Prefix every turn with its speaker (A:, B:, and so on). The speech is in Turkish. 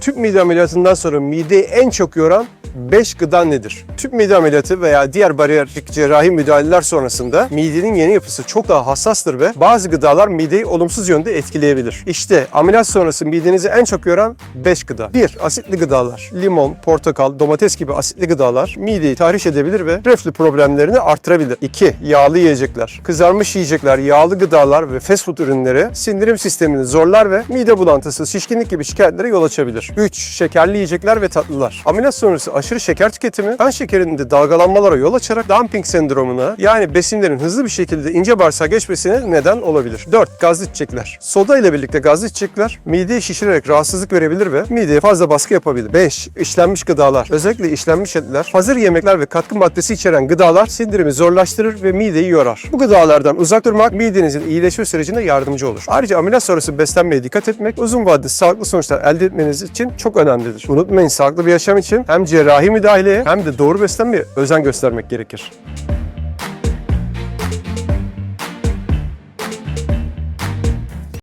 A: Tüp mide ameliyatından sonra mideyi en çok yoran 5 gıda nedir? Tüp mide ameliyatı veya diğer bariyerik cerrahi müdahaleler sonrasında midenin yeni yapısı çok daha hassastır ve bazı gıdalar mideyi olumsuz yönde etkileyebilir. İşte ameliyat sonrası midenizi en çok yoran 5 gıda. 1. Asitli gıdalar. Limon, portakal, domates gibi asitli gıdalar mideyi tahriş edebilir ve reflü problemlerini artırabilir. 2. Yağlı yiyecekler. Kızarmış yiyecekler, yağlı gıdalar ve fast food ürünleri sindirim sistemini zorlar ve mide bulantısı, şişkinlik gibi şikayetlere yol açabilir. 3. Şekerli yiyecekler ve tatlılar. Ameliyat sonrası aşırı şeker tüketimi kan şekerinde dalgalanmalara yol açarak dumping sendromuna yani besinlerin hızlı bir şekilde ince bağırsağa geçmesine neden olabilir. 4. Gazlı içecekler. Soda ile birlikte gazlı içecekler mideyi şişirerek rahatsızlık verebilir ve mideye fazla baskı yapabilir. 5. İşlenmiş gıdalar. Özellikle işlenmiş etler, hazır yemekler ve katkı maddesi içeren gıdalar sindirimi zorlaştırır ve mideyi yorar. Bu gıdalardan uzak durmak midenizin iyileşme sürecinde yardımcı olur. Ayrıca ameliyat sonrası beslenmeye dikkat etmek uzun vadede sağlıklı sonuçlar elde etmeniz için çok önemlidir. Unutmayın sağlıklı bir yaşam için hem cerrahi müdahaleye hem de doğru beslenmeye özen göstermek gerekir.